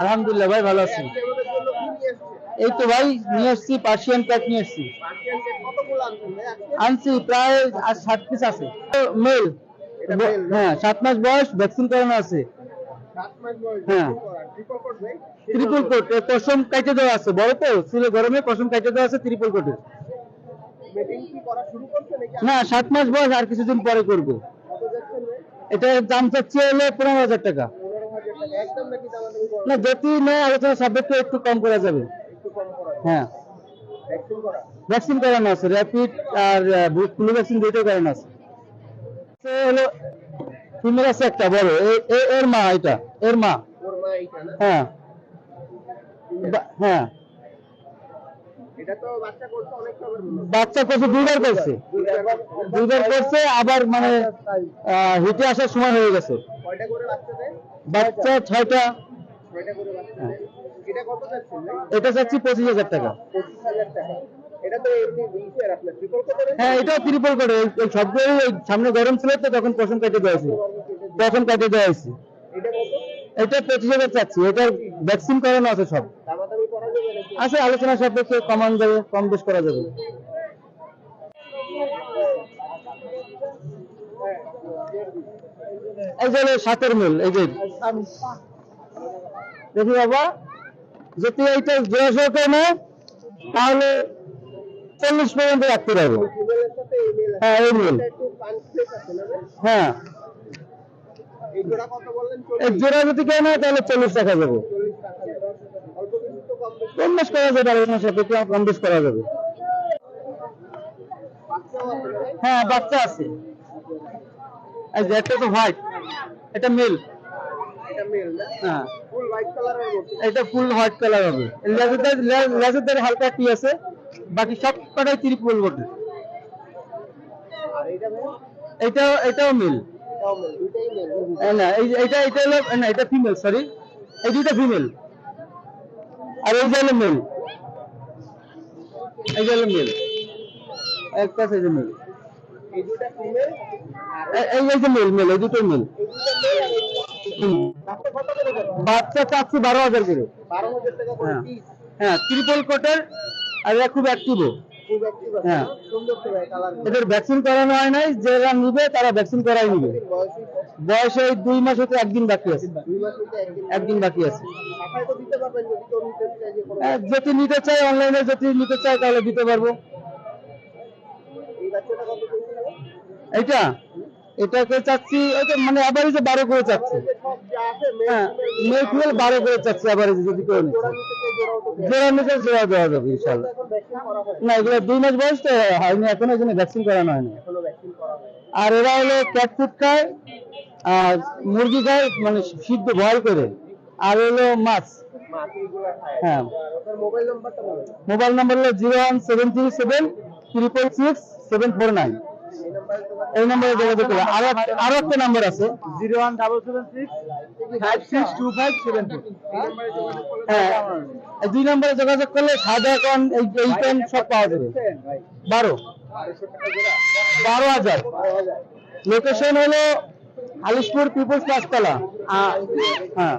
আলহামদুলিল্লাহ ভাই ভালো আছি। এই তো ভাই নিয়ে এসছি পার্সিয়ান ক্যাট নিয়ে এসছি। আনছি প্রায় আর ষাট পিস আছে। মেল? হ্যাঁ সাত মাস বয়স ভ্যাকসিন করানো আছে। হ্যাঁ। ত্রিপল কোট পশম কাইটে দেওয়া আছে বড় তো ছিল গরমে পশম কাইটে দেওয়া আছে ত্রিপল কোটের না সাত মাস বয়স আর কিছুদিন পরে করব। এটা দাম চাচ্ছে হলো পনেরো হাজার টাকা। না যদি না আলোচনা সাবজেক্টটা একটু কম করা যাবে। হ্যাঁ। ভ্যাকসিন করানো আছে র্যাপিড আর ফ্লু ভ্যাকসিন দুইটাই করানো আছে। তো হলো ফিমেল আছে একটা বড়। এর মা এটা এর মা। হ্যাঁ। হ্যাঁ। বাচ্চা করছে দুইবার করছে দুইবার করছে। আবার মানে হিটে আসার সময় হয়ে গেছে। বাচ্চা ছয়টা। দেয়। এটা এটা চাচ্ছি পঁচিশ হাজার টাকা। এটা হ্যাঁ এটাও ত্রিপল করে সবগুলোই সামনে গরম ছিল তো তখন পশম কেটে দেওয়া হয়েছে। তখন কেটে দেওয়া হয়েছে। এটা পঁচিশ হাজার চাচ্ছি। এটা ভ্যাকসিন করানো আছে সব। আছে আলোচনা সাপেক্ষে কমান যাবে কম বেশ করা যাবে। এই যে সাতের মিল, এই যে। দেখি বাবা, যদি এইটা সহকারে নেয়, তাহলে চল্লিশ পর্যন্ত রাখতে পারব। হ্যাঁ এই মিল। না? হ্যাঁ জোড়া যদি কেউ নেয়, তাহলে চল্লিশ টাকা যাবে চল্লিশ টাকা দেবে। অল্প কিছু তো বেশ করা যাবে করা যাবে। হ্যাঁ বাচ্চা আছে। এই যে একটা তো হোয়াইট এটা মেল এটা মেল হ্যাঁ। ফুল হোয়াইট কালারের মধ্যে। এটা ফুল হোয়াইট কালার হবে। লেজারদার লেজারদার হালকা টি আছে বাকি সব কটাই ত্রিপুল বটে। আর এটা এটা এটাও মিল এটাও মেল না এই এটা এটা হলো না এটা ফিমেল সরি এই দুটো ফিমেল আর এই যে মিল। এই যে মিল। এক দুটা এই যে মেল এই দুটো এই আর বাচ্চা বারো হাজার করে। হ্যাঁ। পিস হ্যাঁ ত্রিপল কোটের আর খুব অ্যাক্টিভ হ্যাঁ। এদের ভ্যাকসিন করানো হয় নাই যারা নিবে তারা ভ্যাকসিন করাই নিবে। বয়স এই দুই মাস হতে একদিন বাকি আছে। একদিন বাকি আছে। যদি নিতে হ্যাঁ, যদি নিতে চাই অনলাইনে যদি নিতে চাই তাহলে দিতে পারব। এইটা? এটাকে চাচ্ছি মানে অ্যাভারেজে বারো করে চাচ্ছি। হ্যাঁ বারো করে চাচ্ছি অ্যাভারেজে যদি কেউ নিতে জোড়া দেয়। জোড়া দেওয়া যাবে, ইনশাল্লাহ। এখন না, এগুলো দুই মাস বয়স তো হয়নি, এখনও জন্য ভ্যাকসিন করানো হয়নি। এখনও হয় আর এরা হলো ক্যাট ফুড খায়, আর মুরগি খায় মানে সিদ্ধ ভয় করে। আর হলো মাছ। হ্যাঁ। মোবাইল নাম্বার হলো zero one seven three seven triple six seven four nine এই নাম্বারে যোগাযোগ করলে আরও একটা- আরও একটা নাম্বার আছে। Zero one double seven six five six two five seven করলে হ্যাঁ। এই দুই নম্বরে যোগাযোগ করলে সাদা অ্যাকাউন্ট এই এই পেন সব পাওয়া যাবে। বারো। বারো হাজার। লোকেশন হলো আলিশপুর পিপলস পাঁচতলা হ্যাঁ।